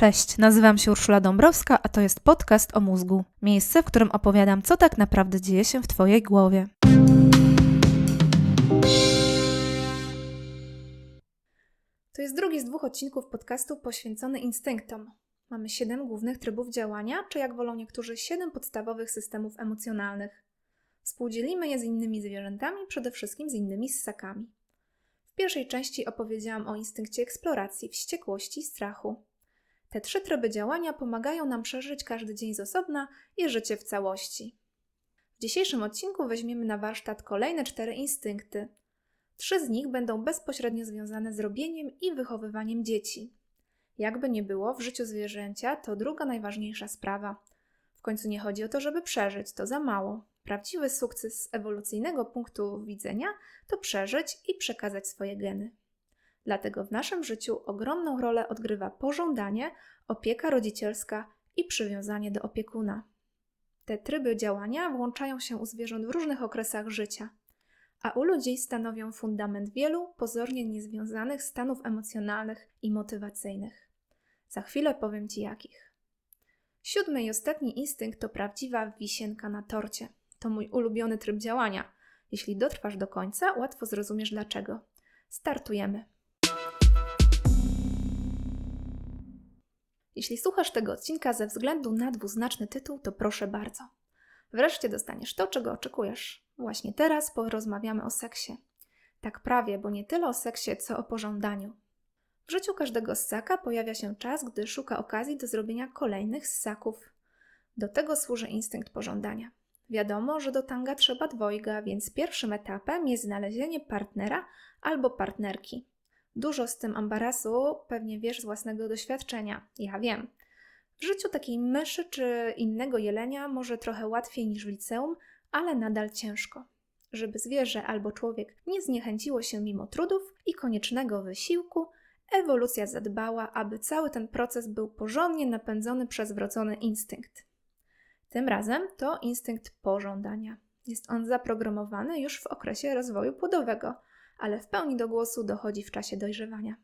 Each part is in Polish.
Cześć, nazywam się Urszula Dąbrowska, a to jest podcast o mózgu. Miejsce, w którym opowiadam, co tak naprawdę dzieje się w Twojej głowie. To jest drugi z dwóch odcinków podcastu poświęcony instynktom. Mamy siedem głównych trybów działania, czy jak wolą niektórzy, siedem podstawowych systemów emocjonalnych. Współdzielimy je z innymi zwierzętami, przede wszystkim z innymi ssakami. W pierwszej części opowiedziałam o instynkcie eksploracji, wściekłości i strachu. Te trzy tryby działania pomagają nam przeżyć każdy dzień z osobna i życie w całości. W dzisiejszym odcinku weźmiemy na warsztat kolejne cztery instynkty. Trzy z nich będą bezpośrednio związane z robieniem i wychowywaniem dzieci. Jakby nie było, w życiu zwierzęcia to druga najważniejsza sprawa. W końcu nie chodzi o to, żeby przeżyć, to za mało. Prawdziwy sukces z ewolucyjnego punktu widzenia to przeżyć i przekazać swoje geny. Dlatego w naszym życiu ogromną rolę odgrywa pożądanie, opieka rodzicielska i przywiązanie do opiekuna. Te tryby działania włączają się u zwierząt w różnych okresach życia, a u ludzi stanowią fundament wielu pozornie niezwiązanych stanów emocjonalnych i motywacyjnych. Za chwilę powiem Ci jakich. Siódmy i ostatni instynkt to prawdziwa wisienka na torcie. To mój ulubiony tryb działania. Jeśli dotrwasz do końca, łatwo zrozumiesz dlaczego. Startujemy. Jeśli słuchasz tego odcinka ze względu na dwuznaczny tytuł, to proszę bardzo. Wreszcie dostaniesz to, czego oczekujesz. Właśnie teraz porozmawiamy o seksie. Tak prawie, bo nie tyle o seksie, co o pożądaniu. W życiu każdego ssaka pojawia się czas, gdy szuka okazji do zrobienia kolejnych ssaków. Do tego służy instynkt pożądania. Wiadomo, że do tanga trzeba dwojga, więc pierwszym etapem jest znalezienie partnera albo partnerki. Dużo z tym ambarasu pewnie wiesz z własnego doświadczenia. Ja wiem. W życiu takiej myszy czy innego jelenia może trochę łatwiej niż w liceum, ale nadal ciężko. Żeby zwierzę albo człowiek nie zniechęciło się mimo trudów i koniecznego wysiłku, ewolucja zadbała, aby cały ten proces był porządnie napędzony przez wrodzony instynkt. Tym razem to instynkt pożądania. Jest on zaprogramowany już w okresie rozwoju płodowego – ale w pełni do głosu dochodzi w czasie dojrzewania.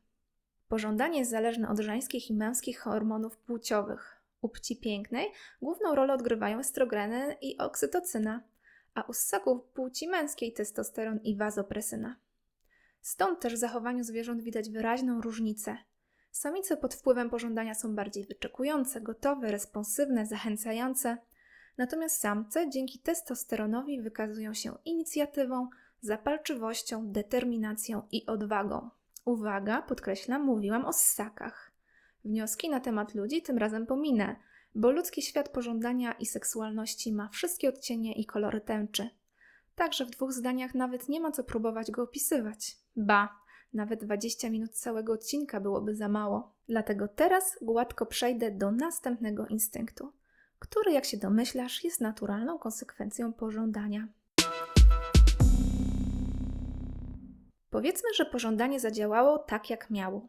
Pożądanie jest zależne od żeńskich i męskich hormonów płciowych. U płci pięknej główną rolę odgrywają estrogeny i oksytocyna, a u ssaków płci męskiej testosteron i wazopresyna. Stąd też w zachowaniu zwierząt widać wyraźną różnicę. Samice pod wpływem pożądania są bardziej wyczekujące, gotowe, responsywne, zachęcające, natomiast samce dzięki testosteronowi wykazują się inicjatywą, zapalczywością, determinacją i odwagą. Uwaga, podkreślam, mówiłam o ssakach. Wnioski na temat ludzi tym razem pominę, bo ludzki świat pożądania i seksualności ma wszystkie odcienie i kolory tęczy. Także w dwóch zdaniach nawet nie ma co próbować go opisywać. Ba, nawet 20 minut całego odcinka byłoby za mało. Dlatego teraz gładko przejdę do następnego instynktu, który, jak się domyślasz, jest naturalną konsekwencją pożądania. Powiedzmy, że pożądanie zadziałało tak, jak miało.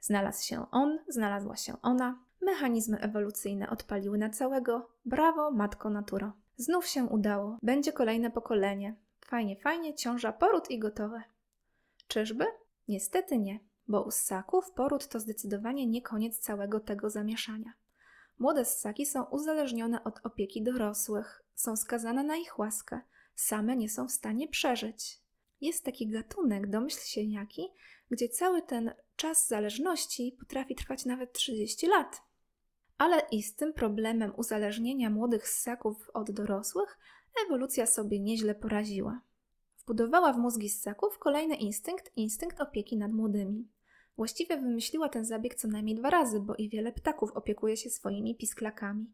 Znalazł się on, znalazła się ona, mechanizmy ewolucyjne odpaliły na całego. Brawo, matko naturo. Znów się udało, będzie kolejne pokolenie. Fajnie, fajnie, ciąża, poród i gotowe. Czyżby? Niestety nie, bo u ssaków poród to zdecydowanie nie koniec całego tego zamieszania. Młode ssaki są uzależnione od opieki dorosłych, są skazane na ich łaskę, same nie są w stanie przeżyć. Jest taki gatunek, domyśl się jaki, gdzie cały ten czas zależności potrafi trwać nawet 30 lat. Ale i z tym problemem uzależnienia młodych ssaków od dorosłych ewolucja sobie nieźle poraziła. Wbudowała w mózgi ssaków kolejny instynkt instynkt opieki nad młodymi. Właściwie wymyśliła ten zabieg co najmniej dwa razy, bo i wiele ptaków opiekuje się swoimi pisklakami.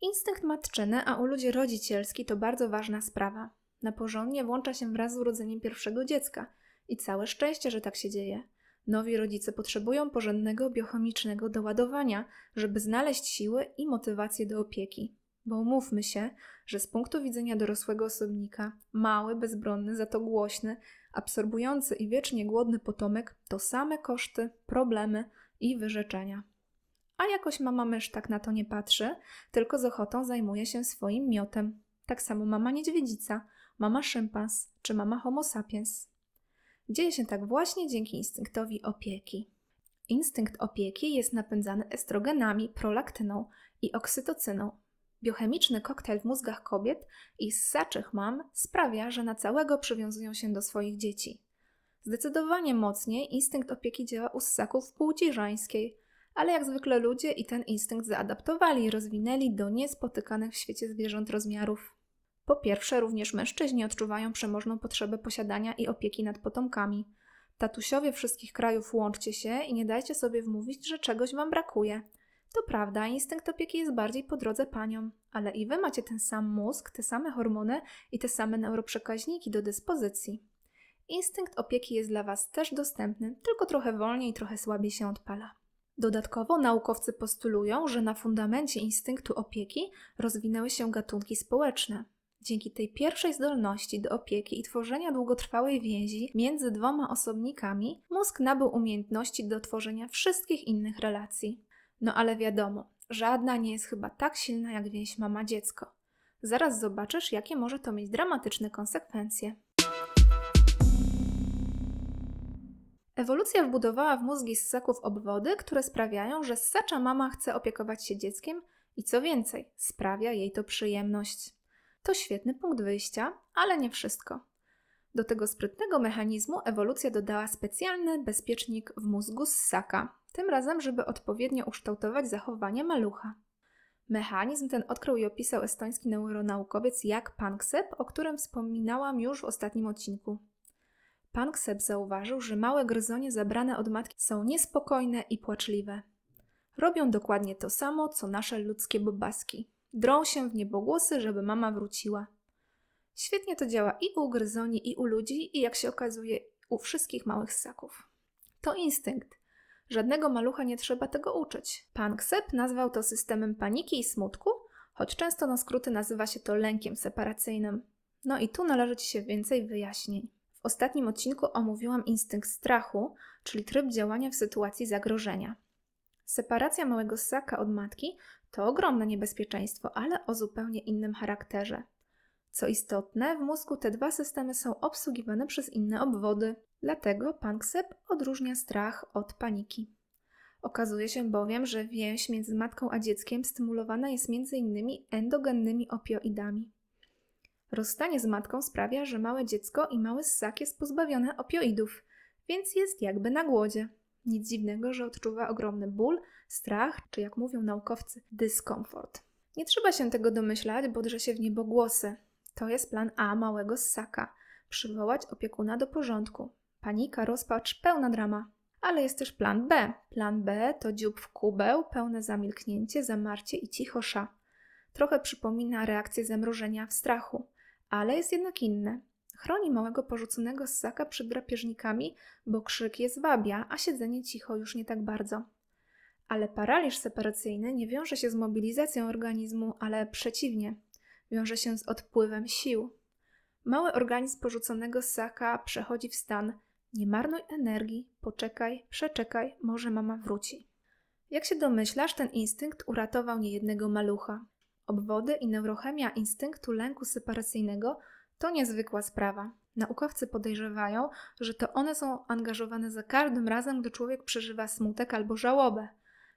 Instynkt matczyny, a u ludzi rodzicielski to bardzo ważna sprawa. Na porządnie włącza się wraz z urodzeniem pierwszego dziecka. I całe szczęście, że tak się dzieje. Nowi rodzice potrzebują porządnego biochemicznego doładowania, żeby znaleźć siły i motywację do opieki. Bo umówmy się, że z punktu widzenia dorosłego osobnika, mały, bezbronny, za to głośny, absorbujący i wiecznie głodny potomek to same koszty, problemy i wyrzeczenia. A jakoś mama mysz tak na to nie patrzy, tylko z ochotą zajmuje się swoim miotem. Tak samo mama niedźwiedzica – mama szympans czy mama homo sapiens. Dzieje się tak właśnie dzięki instynktowi opieki. Instynkt opieki jest napędzany estrogenami, prolaktyną i oksytocyną. Biochemiczny koktajl w mózgach kobiet i ssaczych mam sprawia, że na całego przywiązują się do swoich dzieci. Zdecydowanie mocniej instynkt opieki działa u ssaków płci żeńskiej, ale jak zwykle ludzie i ten instynkt zaadaptowali i rozwinęli do niespotykanych w świecie zwierząt rozmiarów. Po pierwsze, również mężczyźni odczuwają przemożną potrzebę posiadania i opieki nad potomkami. Tatusiowie wszystkich krajów łączcie się i nie dajcie sobie wmówić, że czegoś wam brakuje. To prawda, instynkt opieki jest bardziej po drodze paniom, ale i wy macie ten sam mózg, te same hormony i te same neuroprzekaźniki do dyspozycji. Instynkt opieki jest dla was też dostępny, tylko trochę wolniej i trochę słabiej się odpala. Dodatkowo naukowcy postulują, że na fundamencie instynktu opieki rozwinęły się gatunki społeczne. Dzięki tej pierwszej zdolności do opieki i tworzenia długotrwałej więzi między dwoma osobnikami, mózg nabył umiejętności do tworzenia wszystkich innych relacji. No ale wiadomo, żadna nie jest chyba tak silna jak więź mama-dziecko. Zaraz zobaczysz, jakie może to mieć dramatyczne konsekwencje. Ewolucja wbudowała w mózgi ssaków obwody, które sprawiają, że ssacza mama chce opiekować się dzieckiem i co więcej, sprawia jej to przyjemność. To świetny punkt wyjścia, ale nie wszystko. Do tego sprytnego mechanizmu ewolucja dodała specjalny bezpiecznik w mózgu ssaka, tym razem, żeby odpowiednio ukształtować zachowanie malucha. Mechanizm ten odkrył i opisał estoński neuronaukowiec Jak Panksepp, o którym wspominałam już w ostatnim odcinku. Panksepp zauważył, że małe gryzonie zabrane od matki są niespokojne i płaczliwe. Robią dokładnie to samo, co nasze ludzkie bobaski. Drą się w niebogłosy, żeby mama wróciła. Świetnie to działa i u gryzoni, i u ludzi, i jak się okazuje, u wszystkich małych ssaków. To instynkt. Żadnego malucha nie trzeba tego uczyć. Pan Ksep nazwał to systemem paniki i smutku, choć często na skróty nazywa się to lękiem separacyjnym. No i tu należy Ci się więcej wyjaśnień. W ostatnim odcinku omówiłam instynkt strachu, czyli tryb działania w sytuacji zagrożenia. Separacja małego ssaka od matki to ogromne niebezpieczeństwo, ale o zupełnie innym charakterze. Co istotne, w mózgu te dwa systemy są obsługiwane przez inne obwody, dlatego Panksep odróżnia strach od paniki. Okazuje się bowiem, że więź między matką a dzieckiem stymulowana jest m.in. endogennymi opioidami. Rozstanie z matką sprawia, że małe dziecko i mały ssak jest pozbawione opioidów, więc jest jakby na głodzie. Nic dziwnego, że odczuwa ogromny ból, strach, czy jak mówią naukowcy, dyskomfort. Nie trzeba się tego domyślać, bo drze się w niebo głosy. To jest plan A małego ssaka. Przywołać opiekuna do porządku. Panika, rozpacz, pełna drama. Ale jest też plan B. Plan B to dziób w kubeł, pełne zamilknięcie, zamarcie i cichosza. Trochę przypomina reakcję zamrożenia w strachu, ale jest jednak inne. Chroni małego porzuconego ssaka przed drapieżnikami, bo krzyk je zwabia, a siedzenie cicho już nie tak bardzo. Ale paraliż separacyjny nie wiąże się z mobilizacją organizmu, ale przeciwnie, wiąże się z odpływem sił. Mały organizm porzuconego ssaka przechodzi w stan nie marnuj energii, poczekaj, przeczekaj, może mama wróci. Jak się domyślasz, ten instynkt uratował niejednego malucha. Obwody i neurochemia instynktu lęku separacyjnego to niezwykła sprawa. Naukowcy podejrzewają, że to one są angażowane za każdym razem, gdy człowiek przeżywa smutek albo żałobę.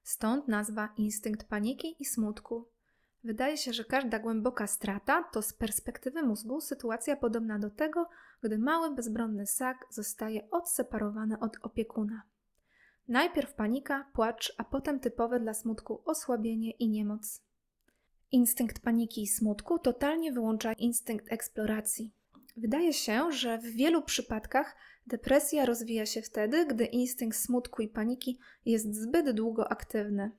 Stąd nazwa instynkt paniki i smutku. Wydaje się, że każda głęboka strata to z perspektywy mózgu sytuacja podobna do tego, gdy mały bezbronny ssak zostaje odseparowany od opiekuna. Najpierw panika, płacz, a potem typowe dla smutku osłabienie i niemoc. Instynkt paniki i smutku totalnie wyłącza instynkt eksploracji. Wydaje się, że w wielu przypadkach depresja rozwija się wtedy, gdy instynkt smutku i paniki jest zbyt długo aktywny.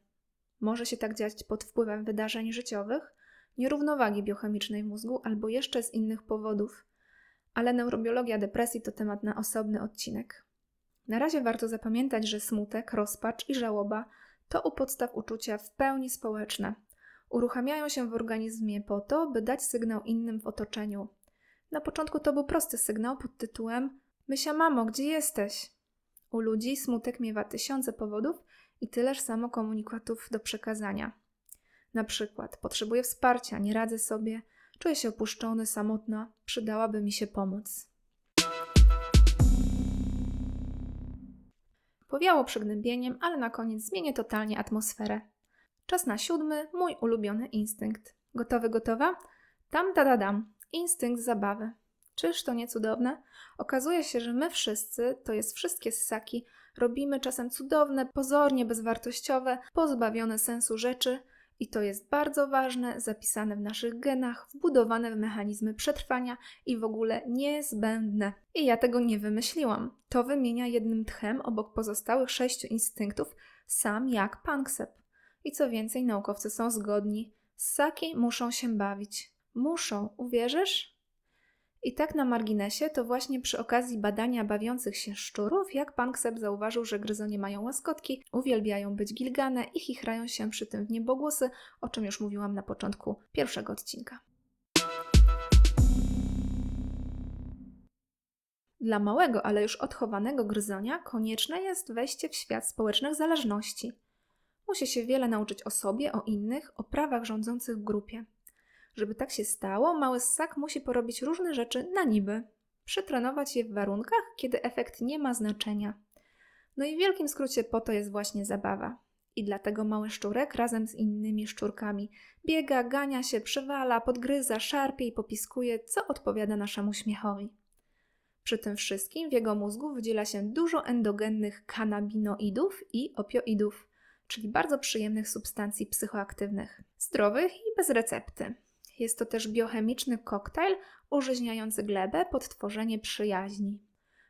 Może się tak dziać pod wpływem wydarzeń życiowych, nierównowagi biochemicznej mózgu albo jeszcze z innych powodów. Ale neurobiologia depresji to temat na osobny odcinek. Na razie warto zapamiętać, że smutek, rozpacz i żałoba to u podstaw uczucia w pełni społeczne. Uruchamiają się w organizmie po to, by dać sygnał innym w otoczeniu. Na początku to był prosty sygnał pod tytułem Mysia mamo, gdzie jesteś? U ludzi smutek miewa tysiące powodów i tyleż samo komunikatów do przekazania. Na przykład, potrzebuję wsparcia, nie radzę sobie, czuję się opuszczony, samotna, przydałaby mi się pomoc. Powiało przygnębieniem, ale na koniec zmienię totalnie atmosferę. Czas na siódmy, mój ulubiony instynkt. Gotowy, gotowa? Tam da da dam. Instynkt zabawy. Czyż to nie cudowne? Okazuje się, że my wszyscy, to jest wszystkie ssaki, robimy czasem cudowne, pozornie bezwartościowe, pozbawione sensu rzeczy, i to jest bardzo ważne, zapisane w naszych genach, wbudowane w mechanizmy przetrwania i w ogóle niezbędne. I ja tego nie wymyśliłam. To wymienia jednym tchem obok pozostałych sześciu instynktów sam jak Panksepp. I co więcej, naukowcy są zgodni. Ssaki muszą się bawić. Muszą, uwierzysz? I tak na marginesie, to właśnie przy okazji badania bawiących się szczurów, jak pan Kseb zauważył, że gryzonie mają łaskotki, uwielbiają być gilgane i chichrają się przy tym w niebogłosy, o czym już mówiłam na początku pierwszego odcinka. Dla małego, ale już odchowanego gryzonia konieczne jest wejście w świat społecznych zależności. Musi się wiele nauczyć o sobie, o innych, o prawach rządzących w grupie. Żeby tak się stało, mały ssak musi porobić różne rzeczy na niby. Przetrenować je w warunkach, kiedy efekt nie ma znaczenia. No i w wielkim skrócie po to jest właśnie zabawa. I dlatego mały szczurek razem z innymi szczurkami biega, gania się, przewala, podgryza, szarpie i popiskuje, co odpowiada naszemu śmiechowi. Przy tym wszystkim w jego mózgu wydziela się dużo endogennych kanabinoidów i opioidów, czyli bardzo przyjemnych substancji psychoaktywnych, zdrowych i bez recepty. Jest to też biochemiczny koktajl użyźniający glebę pod tworzenie przyjaźni.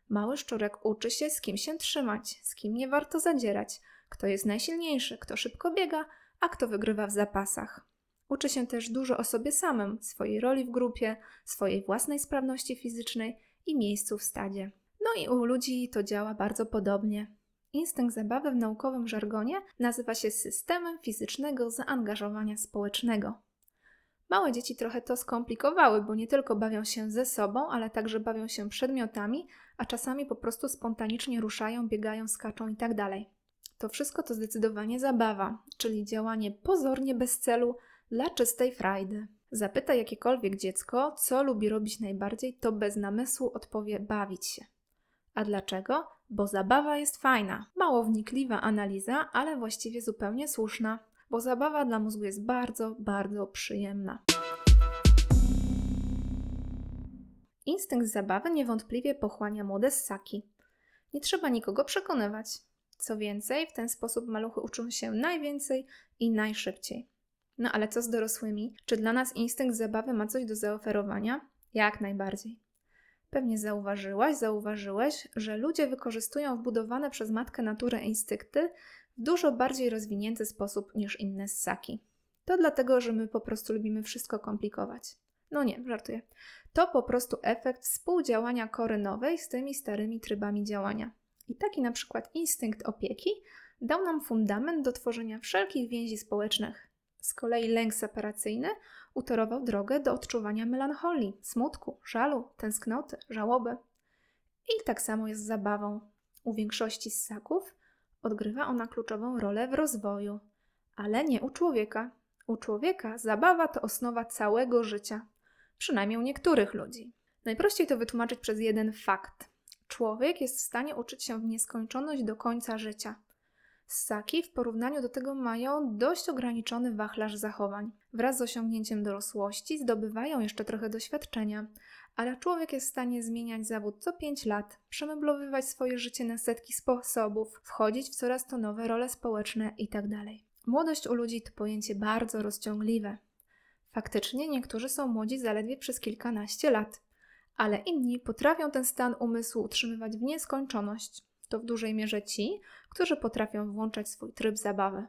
Mały szczurek uczy się, z kim się trzymać, z kim nie warto zadzierać, kto jest najsilniejszy, kto szybko biega, a kto wygrywa w zapasach. Uczy się też dużo o sobie samym, swojej roli w grupie, swojej własnej sprawności fizycznej i miejscu w stadzie. No i u ludzi to działa bardzo podobnie. Instynkt zabawy w naukowym żargonie nazywa się systemem fizycznego zaangażowania społecznego. Małe dzieci trochę to skomplikowały, bo nie tylko bawią się ze sobą, ale także bawią się przedmiotami, a czasami po prostu spontanicznie ruszają, biegają, skaczą itd. Tak to wszystko to zdecydowanie zabawa, czyli działanie pozornie bez celu dla czystej frajdy. Zapytaj jakiekolwiek dziecko, co lubi robić najbardziej, to bez namysłu odpowie bawić się. A dlaczego? Bo zabawa jest fajna. Mało wnikliwa analiza, ale właściwie zupełnie słuszna bo zabawa dla mózgu jest bardzo, bardzo przyjemna. Instynkt zabawy niewątpliwie pochłania młode ssaki. Nie trzeba nikogo przekonywać. Co więcej, w ten sposób maluchy uczą się najwięcej i najszybciej. No ale co z dorosłymi? Czy dla nas instynkt zabawy ma coś do zaoferowania? Jak najbardziej. Pewnie zauważyłaś, zauważyłeś, że ludzie wykorzystują wbudowane przez matkę naturę instynkty w dużo bardziej rozwinięty sposób niż inne ssaki. To dlatego, że my po prostu lubimy wszystko komplikować. No nie, żartuję. To po prostu efekt współdziałania kory nowej z tymi starymi trybami działania. I taki na przykład instynkt opieki dał nam fundament do tworzenia wszelkich więzi społecznych. Z kolei lęk separacyjny utorował drogę do odczuwania melancholii, smutku, żalu, tęsknoty, żałoby. I tak samo jest z zabawą. U większości ssaków odgrywa ona kluczową rolę w rozwoju, ale nie u człowieka. U człowieka zabawa to osnowa całego życia, przynajmniej u niektórych ludzi. Najprościej to wytłumaczyć przez jeden fakt. Człowiek jest w stanie uczyć się w nieskończoność do końca życia. Ssaki w porównaniu do tego mają dość ograniczony wachlarz zachowań. Wraz z osiągnięciem dorosłości zdobywają jeszcze trochę doświadczenia, ale człowiek jest w stanie zmieniać zawód co 5 lat, przemeblowywać swoje życie na setki sposobów, wchodzić w coraz to nowe role społeczne itd. Tak Młodość u ludzi to pojęcie bardzo rozciągliwe. Faktycznie niektórzy są młodzi zaledwie przez kilkanaście lat, ale inni potrafią ten stan umysłu utrzymywać w nieskończoność. To w dużej mierze ci, którzy potrafią włączać swój tryb zabawy.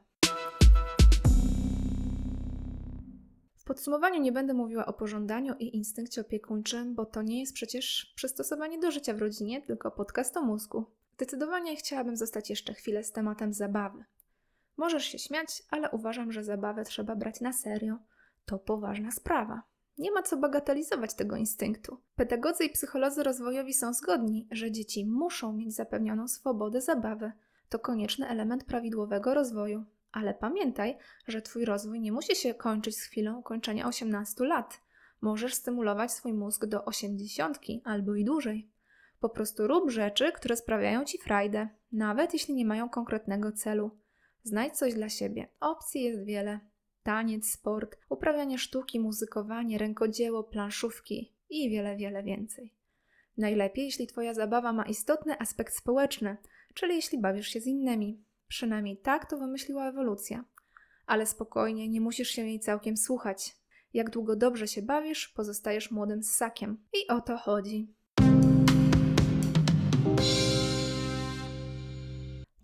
W podsumowaniu nie będę mówiła o pożądaniu i instynkcie opiekuńczym, bo to nie jest przecież przystosowanie do życia w rodzinie, tylko podcast o mózgu. Zdecydowanie chciałabym zostać jeszcze chwilę z tematem zabawy. Możesz się śmiać, ale uważam, że zabawę trzeba brać na serio. To poważna sprawa. Nie ma co bagatelizować tego instynktu. Pedagodzy i psycholodzy rozwojowi są zgodni, że dzieci muszą mieć zapewnioną swobodę zabawy. To konieczny element prawidłowego rozwoju. Ale pamiętaj, że Twój rozwój nie musi się kończyć z chwilą ukończenia 18 lat. Możesz stymulować swój mózg do 80 albo i dłużej. Po prostu rób rzeczy, które sprawiają ci frajdę, nawet jeśli nie mają konkretnego celu. Znajdź coś dla siebie. Opcji jest wiele. Taniec, sport, uprawianie sztuki, muzykowanie, rękodzieło, planszówki i wiele, wiele więcej. Najlepiej, jeśli Twoja zabawa ma istotny aspekt społeczny, czyli jeśli bawisz się z innymi. Przynajmniej tak to wymyśliła ewolucja. Ale spokojnie, nie musisz się jej całkiem słuchać. Jak długo dobrze się bawisz, pozostajesz młodym ssakiem. I o to chodzi.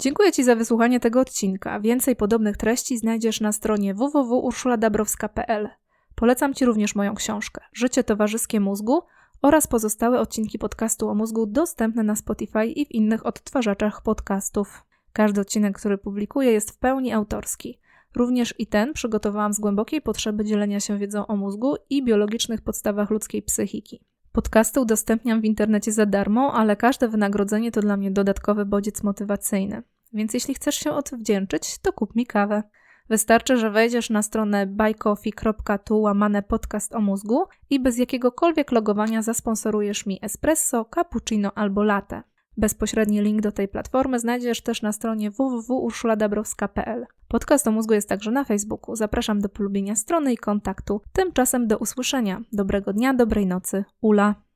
Dziękuję Ci za wysłuchanie tego odcinka. Więcej podobnych treści znajdziesz na stronie www.urszuladabrowska.pl. Polecam Ci również moją książkę Życie towarzyskie mózgu oraz pozostałe odcinki podcastu o mózgu dostępne na Spotify i w innych odtwarzaczach podcastów. Każdy odcinek, który publikuję, jest w pełni autorski. Również i ten przygotowałam z głębokiej potrzeby dzielenia się wiedzą o mózgu i biologicznych podstawach ludzkiej psychiki. Podcasty udostępniam w internecie za darmo, ale każde wynagrodzenie to dla mnie dodatkowy bodziec motywacyjny. Więc jeśli chcesz się odwdzięczyć, to kup mi kawę. Wystarczy, że wejdziesz na stronę buycoffee.tu łamane podcast o mózgu i bez jakiegokolwiek logowania zasponsorujesz mi espresso, cappuccino albo latte. Bezpośredni link do tej platformy znajdziesz też na stronie www.urszuladabrowska.pl. Podcast o mózgu jest także na Facebooku. Zapraszam do polubienia strony i kontaktu. Tymczasem do usłyszenia. Dobrego dnia, dobrej nocy. Ula.